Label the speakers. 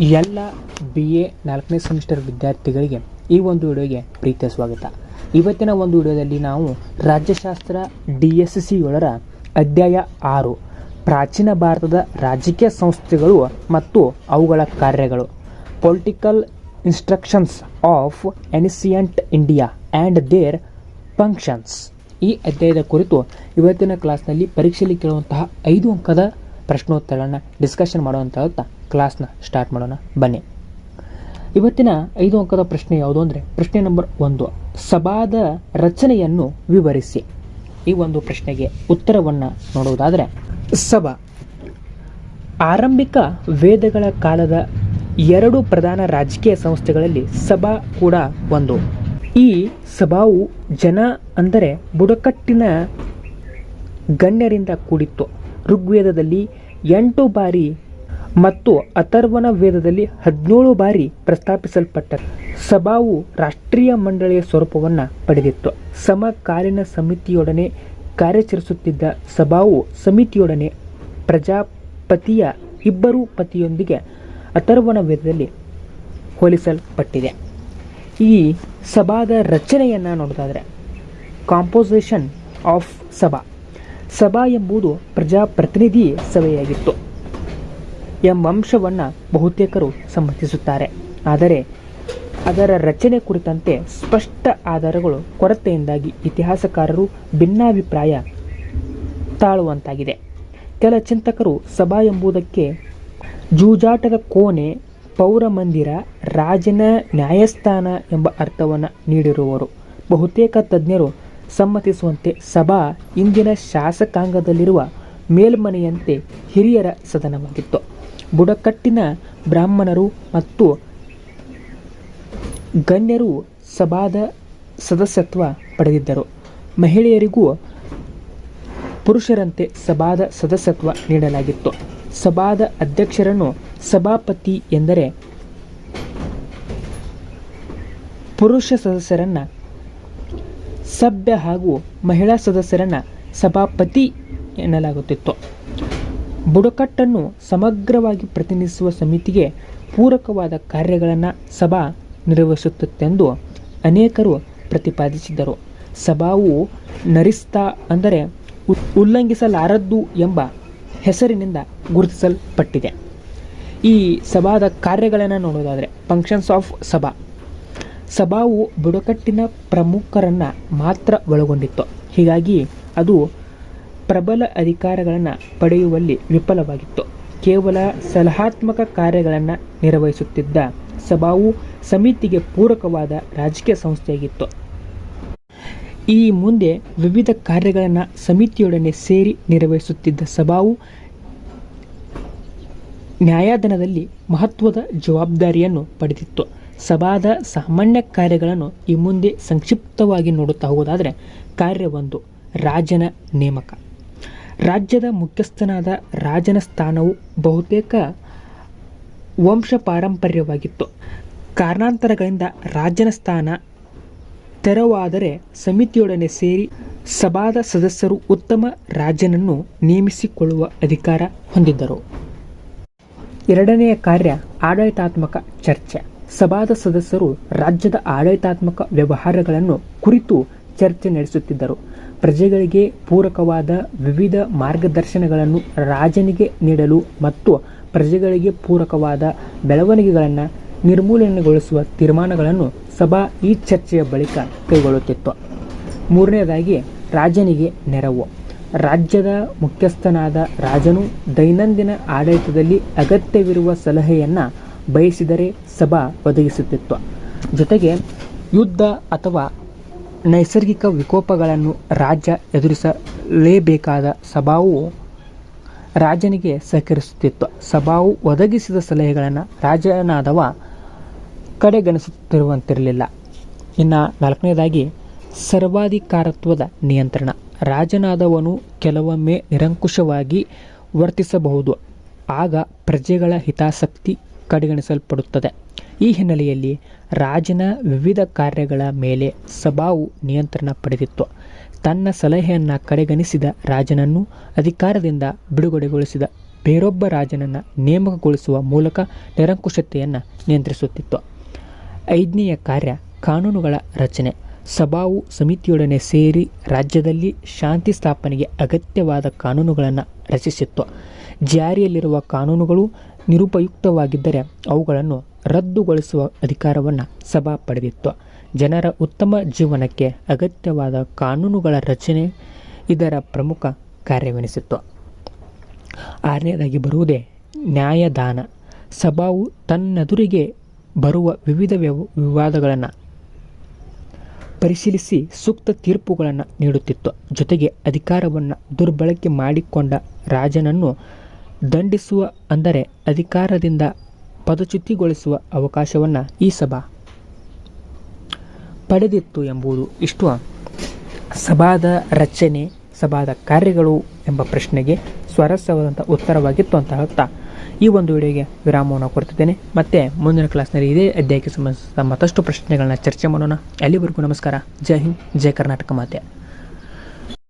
Speaker 1: ಎಲ್ಲ B A ನಾಲ್ಕನೇ semester ವಿದ್ಯಾರ್ಥಿಗಳಿಗೆ ಈ ಒಂದು ವಿಡಿಯೋಗೆ ಪ್ರೀತಿಯ ಸ್ವಾಗತ. ಇವತ್ತಿನ ಒಂದು ವಿಡಿಯೋದಲ್ಲಿ ನಾವು ರಾಜ್ಯಶಾಸ್ತ್ರ ಡಿ ಎಸ್ ಸಿ ಏಳರ ಅಧ್ಯಾಯ ಆರು, ಪ್ರಾಚೀನ ಭಾರತದ ರಾಜಕೀಯ ಸಂಸ್ಥೆಗಳು ಮತ್ತು ಅವುಗಳ ಕಾರ್ಯಗಳು political instructions of ancient India and their functions ಈ ಅಧ್ಯಾಯದ ಕುರಿತು ಇವತ್ತಿನ ಕ್ಲಾಸ್ನಲ್ಲಿ ಪರೀಕ್ಷೆಯಲ್ಲಿ ಕೇಳುವಂತಹ ಐದು ಅಂಕದ ಪ್ರಶ್ನೋತ್ತರಗಳನ್ನು ಡಿಸ್ಕಷನ್ ಹೇಳ್ತಾ ಕ್ಲಾಸ್ನ ಸ್ಟಾರ್ಟ್ ಮಾಡೋಣ. ಬನ್ನಿ. ಇವತ್ತಿನ ಐದು ಅಂಕದ ಪ್ರಶ್ನೆ ಯಾವುದು ಅಂದರೆ ಪ್ರಶ್ನೆ ನಂಬರ್ ಒಂದು, ಸಭಾದ ರಚನೆಯನ್ನು ವಿವರಿಸಿ. ಈ ಒಂದು ಪ್ರಶ್ನೆಗೆ ಉತ್ತರವನ್ನು ನೋಡುವುದಾದರೆ, ಸಭಾ. ಆರಂಭಿಕ ವೇದಗಳ ಕಾಲದ ಎರಡು ಪ್ರಧಾನ ರಾಜಕೀಯ ಸಂಸ್ಥೆಗಳಲ್ಲಿ ಸಭಾ ಕೂಡ ಒಂದು. ಈ ಸಭಾವು ಜನ ಅಂದರೆ ಬುಡಕಟ್ಟಿನ ಗಣ್ಯರಿಂದ ಕೂಡಿತ್ತು. ಋಗ್ವೇದದಲ್ಲಿ ಎಂಟು ಬಾರಿ ಮತ್ತು ಅಥರ್ವನ ವೇದದಲ್ಲಿ ಹದಿನೇಳು ಬಾರಿ ಪ್ರಸ್ತಾಪಿಸಲ್ಪಟ್ಟ ಸಭಾವು ರಾಷ್ಟ್ರೀಯ ಮಂಡಳಿಯ ಸ್ವರೂಪವನ್ನು ಪಡೆದಿತ್ತು. ಸಮಕಾಲೀನ ಸಮಿತಿಯೊಡನೆ ಕಾರ್ಯಾಚರಿಸುತ್ತಿದ್ದ ಸಭಾವು ಸಮಿತಿಯೊಡನೆ ಪ್ರಜಾಪತಿಯ ಇಬ್ಬರು ಪತಿಯೊಂದಿಗೆ ಅಥರ್ವನ ವೇದದಲ್ಲಿ ಹೋಲಿಸಲ್ಪಟ್ಟಿದೆ. ಈ ಸಭಾದ ರಚನೆಯನ್ನು ನೋಡೋದಾದರೆ ಕಾಂಪೋಸಿಷನ್ ಆಫ್ ಸಭಾ. ಸಭಾ ಎಂಬುದು ಪ್ರಜಾಪ್ರತಿನಿಧಿ ಸಭೆಯಾಗಿತ್ತು ಎಂಬ ಅಂಶವನ್ನು ಬಹುತೇಕರು ಸಮ್ಮತಿಸುತ್ತಾರೆ. ಆದರೆ ಅದರ ರಚನೆ ಕುರಿತಂತೆ ಸ್ಪಷ್ಟ ಆಧಾರಗಳು ಕೊರತೆಯಿಂದಾಗಿ ಇತಿಹಾಸಕಾರರು ಭಿನ್ನಾಭಿಪ್ರಾಯ ತಾಳುವಂತಾಗಿದೆ. ಕೆಲ ಚಿಂತಕರು ಸಭಾ ಎಂಬುದಕ್ಕೆ ಜೂಜಾಟದ ಕೋಣೆ, ಪೌರಮಂದಿರ, ರಾಜನ ನ್ಯಾಯಸ್ಥಾನ ಎಂಬ ಅರ್ಥವನ್ನು ನೀಡಿರುವರು ಬಹುತೇಕ ತಜ್ಞರು ಸಮ್ಮತಿಸುವಂತೆ ಸಭಾ ಇಂದಿನ ಶಾಸಕಾಂಗದಲ್ಲಿರುವ ಮೇಲ್ಮನೆಯಂತೆ ಹಿರಿಯರ ಸದನವಾಗಿತ್ತು. ಬುಡಕಟ್ಟಿನ ಬ್ರಾಹ್ಮಣರು ಮತ್ತು ಗಣ್ಯರು ಸಭಾದ ಸದಸ್ಯತ್ವ ಪಡೆದಿದ್ದರು. ಮಹಿಳೆಯರಿಗೂ ಪುರುಷರಂತೆ ಸಭಾದ ಸದಸ್ಯತ್ವ ನೀಡಲಾಗಿತ್ತು. ಸಭಾದ ಅಧ್ಯಕ್ಷರನ್ನು ಸಭಾಪತಿ ಎಂದರೆ ಪುರುಷ ಸದಸ್ಯರನ್ನ ಸಭ್ಯ ಹಾಗೂ ಮಹಿಳಾ ಸದಸ್ಯರನ್ನು ಸಭಾಪತಿ ಎನ್ನಲಾಗುತ್ತಿತ್ತು. ಬುಡಕಟ್ಟನ್ನು ಸಮಗ್ರವಾಗಿ ಪ್ರತಿನಿಧಿಸುವ ಸಮಿತಿಗೆ ಪೂರಕವಾದ ಕಾರ್ಯಗಳನ್ನು ಸಭಾ ನಿರ್ವಹಿಸುತ್ತಿತ್ತೆಂದು ಅನೇಕರು ಪ್ರತಿಪಾದಿಸಿದರು ಸಭಾವು ನರಿಸ್ತಾ ಅಂದರೆ ಉಲ್ಲಂಘಿಸಲಾರದ್ದು ಎಂಬ ಹೆಸರಿನಿಂದ ಗುರುತಿಸಲ್ಪಟ್ಟಿದೆ. ಈ ಸಭಾದ ಕಾರ್ಯಗಳನ್ನು ನೋಡೋದಾದರೆ ಫಂಕ್ಷನ್ಸ್ ಆಫ್ ಸಭಾ. ಸಭಾವು ಬುಡಕಟ್ಟಿನ ಪ್ರಮುಖರನ್ನು ಮಾತ್ರ ಒಳಗೊಂಡಿತ್ತು. ಹೀಗಾಗಿ ಅದು ಪ್ರಬಲ ಅಧಿಕಾರಗಳನ್ನು ಪಡೆಯುವಲ್ಲಿ ವಿಫಲವಾಗಿತ್ತು. ಕೇವಲ ಸಲಹಾತ್ಮಕ ಕಾರ್ಯಗಳನ್ನು ನಿರ್ವಹಿಸುತ್ತಿದ್ದ ಸಭಾವು ಸಮಿತಿಗೆ ಪೂರಕವಾದ ರಾಜಕೀಯ ಸಂಸ್ಥೆಯಾಗಿತ್ತು. ಈ ಮುಂದೆ ವಿವಿಧ ಕಾರ್ಯಗಳನ್ನು ಸಮಿತಿಯೊಡನೆ ಸೇರಿ ನಿರ್ವಹಿಸುತ್ತಿದ್ದ ಸಭಾವು ನ್ಯಾಯಾಧನದಲ್ಲಿ ಮಹತ್ವದ ಜವಾಬ್ದಾರಿಯನ್ನು ಪಡೆದಿತ್ತು. ಸಭಾದ ಸಾಮಾನ್ಯ ಕಾರ್ಯಗಳನ್ನು ಈ ಮುಂದೆ ಸಂಕ್ಷಿಪ್ತವಾಗಿ ನೋಡುತ್ತಾ ಹೋಗೋದಾದರೆ ಕಾರ್ಯ ಒಂದು, ರಾಜನ ನೇಮಕ. ರಾಜ್ಯದ ಮುಖ್ಯಸ್ಥನಾದ ರಾಜನ ಸ್ಥಾನವು ಬಹುತೇಕ ವಂಶ ಪಾರಂಪರ್ಯವಾಗಿತ್ತು ಕಾರಣಾಂತರಗಳಿಂದ ರಾಜನ ಸ್ಥಾನ ತೆರವಾದರೆ ಸಮಿತಿಯೊಡನೆ ಸೇರಿ ಸಭಾದ ಸದಸ್ಯರು ಉತ್ತಮ ರಾಜನನ್ನು ನೇಮಿಸಿಕೊಳ್ಳುವ ಅಧಿಕಾರ ಹೊಂದಿದ್ದರು. ಎರಡನೆಯ ಕಾರ್ಯ ಆಡಳಿತಾತ್ಮಕ ಚರ್ಚೆ. ಸಭಾದ ಸದಸ್ಯರು ರಾಜ್ಯದ ಆಡಳಿತಾತ್ಮಕ ವ್ಯವಹಾರಗಳನ್ನು ಕುರಿತು ಚರ್ಚೆ ನಡೆಸುತ್ತಿದ್ದರು. ಪ್ರಜೆಗಳಿಗೆ ಪೂರಕವಾದ ವಿವಿಧ ಮಾರ್ಗದರ್ಶನಗಳನ್ನು ರಾಜನಿಗೆ ನೀಡಲು ಮತ್ತು ಪ್ರಜೆಗಳಿಗೆ ಪೂರಕವಾದ ಬೆಳವಣಿಗೆಗಳನ್ನು ನಿರ್ಮೂಲನೆಗೊಳಿಸುವ ತೀರ್ಮಾನಗಳನ್ನು ಸಭಾ ಈ ಚರ್ಚೆಯ ಬಳಿಕ ಕೈಗೊಳ್ಳುತ್ತಿತ್ತು. ಮೂರನೆಯದಾಗಿ ರಾಜನಿಗೆ ನೆರವು. ರಾಜ್ಯದ ಮುಖ್ಯಸ್ಥನಾದ ರಾಜನು ದೈನಂದಿನ ಆಡಳಿತದಲ್ಲಿ ಅಗತ್ಯವಿರುವ ಸಲಹೆಯನ್ನು ಬಯಸಿದರೆ ಸಭಾ ಒದಗಿಸುತ್ತಿತ್ತು. ಜೊತೆಗೆ ಯುದ್ಧ ಅಥವಾ ನೈಸರ್ಗಿಕ ವಿಕೋಪಗಳನ್ನು ರಾಜ್ಯ ಎದುರಿಸಲೇಬೇಕಾದ ಸಭಾವು ರಾಜನಿಗೆ ಸಹಕರಿಸುತ್ತಿತ್ತು. ಸಭಾವು ಒದಗಿಸಿದ ಸಲಹೆಗಳನ್ನು ರಾಜನಾದವ ಕಡೆಗಣಿಸುತ್ತಿರುವಂತಿರಲಿಲ್ಲ. ಇನ್ನು ನಾಲ್ಕನೇದಾಗಿ ಸರ್ವಾಧಿಕಾರತ್ವದ ನಿಯಂತ್ರಣ. ರಾಜನಾದವನು ಕೆಲವೊಮ್ಮೆ ನಿರಂಕುಶವಾಗಿ ವರ್ತಿಸಬಹುದು. ಆಗ ಪ್ರಜೆಗಳ ಹಿತಾಸಕ್ತಿ ಕಡೆಗಣಿಸಲ್ಪಡುತ್ತದೆ. ಈ ಹಿನ್ನೆಲೆಯಲ್ಲಿ ರಾಜನ ವಿವಿಧ ಕಾರ್ಯಗಳ ಮೇಲೆ ಸಭಾವು ನಿಯಂತ್ರಣ ಪಡೆದಿತ್ತು. ತನ್ನ ಸಲಹೆಯನ್ನು ಕಡೆಗಣಿಸಿದ ರಾಜನನ್ನು ಅಧಿಕಾರದಿಂದ ಬಿಡುಗಡೆಗೊಳಿಸಿದ ಬೇರೊಬ್ಬ ರಾಜನನ್ನು ನೇಮಕಗೊಳಿಸುವ ಮೂಲಕ ನಿರಂಕುಶತೆಯನ್ನು ನಿಯಂತ್ರಿಸುತ್ತಿತ್ತು. ಐದನೆಯ ಕಾರ್ಯ ಕಾನೂನುಗಳ ರಚನೆ. ಸಭಾವು ಸಮಿತಿಯೊಡನೆ ಸೇರಿ ರಾಜ್ಯದಲ್ಲಿ ಶಾಂತಿ ಸ್ಥಾಪನೆಗೆ ಅಗತ್ಯವಾದ ಕಾನೂನುಗಳನ್ನು ರಚಿಸಿತ್ತು. ಜಾರಿಯಲ್ಲಿರುವ ಕಾನೂನುಗಳು ನಿರುಪಯುಕ್ತವಾಗಿದ್ದರೆ ಅವುಗಳನ್ನು ರದ್ದುಗೊಳಿಸುವ ಅಧಿಕಾರವನ್ನು ಸಭಾ ಪಡೆದಿತ್ತು. ಜನರ ಉತ್ತಮ ಜೀವನಕ್ಕೆ ಅಗತ್ಯವಾದ ಕಾನೂನುಗಳ ರಚನೆ ಇದರ ಪ್ರಮುಖ ಕಾರ್ಯವೆನಿಸಿತ್ತು. ಆರನೇದಾಗಿ ಬರುವುದೇ ನ್ಯಾಯದಾನ. ಸಭಾವು ತನ್ನೆದುರಿಗೆ ಬರುವ ವಿವಿಧ ವ್ಯವ, ವಿವಾದಗಳನ್ನು ಪರಿಶೀಲಿಸಿ ಸೂಕ್ತ ತೀರ್ಪುಗಳನ್ನು ನೀಡುತ್ತಿತ್ತು. ಜೊತೆಗೆ ಅಧಿಕಾರವನ್ನು ದುರ್ಬಳಕೆ ಮಾಡಿಕೊಂಡ ರಾಜನನ್ನು ದಂಡಿಸುವ ಅಂದರೆ ಅಧಿಕಾರದಿಂದ ಪದಚ್ಯುತಿಗೊಳಿಸುವ ಅವಕಾಶವನ್ನು ಈ ಸಭಾ ಪಡೆದಿತ್ತು ಎಂಬುದು ಇಷ್ಟು ಸಭಾದ ರಚನೆ, ಸಭಾದ ಕಾರ್ಯಗಳು ಎಂಬ ಪ್ರಶ್ನೆಗೆ ಸ್ವಾರಸ್ಯವಾದಂಥ ಉತ್ತರವಾಗಿತ್ತು ಅಂತ ಹೇಳ್ತಾ ಈ ಒಂದು ವಿಡಿಯೋಗೆ ವಿರಾಮವನ್ನು ಕೊಡ್ತಿದ್ದೇನೆ. ಮತ್ತೆ ಮುಂದಿನ ಕ್ಲಾಸ್ನಲ್ಲಿ ಇದೇ ಅಧ್ಯಾಯಕ್ಕೆ ಸಂಬಂಧಿಸಿದ ಮತ್ತಷ್ಟು ಪ್ರಶ್ನೆಗಳನ್ನ ಚರ್ಚೆ ಮಾಡೋಣ. ಅಲ್ಲಿವರೆಗೂ ನಮಸ್ಕಾರ. ಜೈ ಹಿಂದ್, ಜೈ ಕರ್ನಾಟಕ ಮಾತೆ.